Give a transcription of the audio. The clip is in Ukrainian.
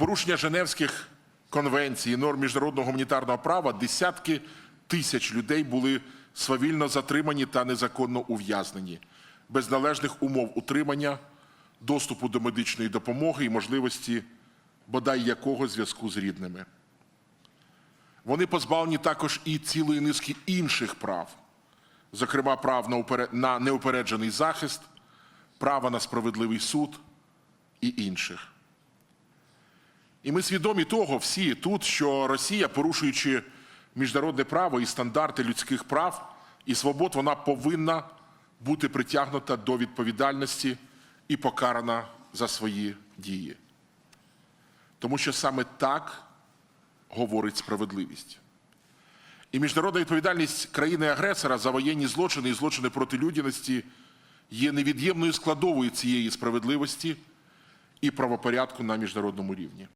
порушення Женевських конвенцій норм міжнародного гуманітарного права десятки тисяч людей були свавільно затримані та незаконно ув'язнені, без належних умов утримання, доступу до медичної допомоги і можливості бодай якого зв'язку з рідними. Вони позбавлені також і цілої низки інших прав, зокрема прав на неупереджений захист, права на справедливий суд і інших. І ми свідомі того всі тут, що Росія, порушуючи міжнародне право і стандарти людських прав і свобод, вона повинна бути притягнута до відповідальності і покарана за свої дії. Тому що саме так говорить справедливість. І міжнародна відповідальність країни-агресора за воєнні злочини і злочини проти людяності є невід'ємною складовою цієї справедливості і правопорядку на міжнародному рівні.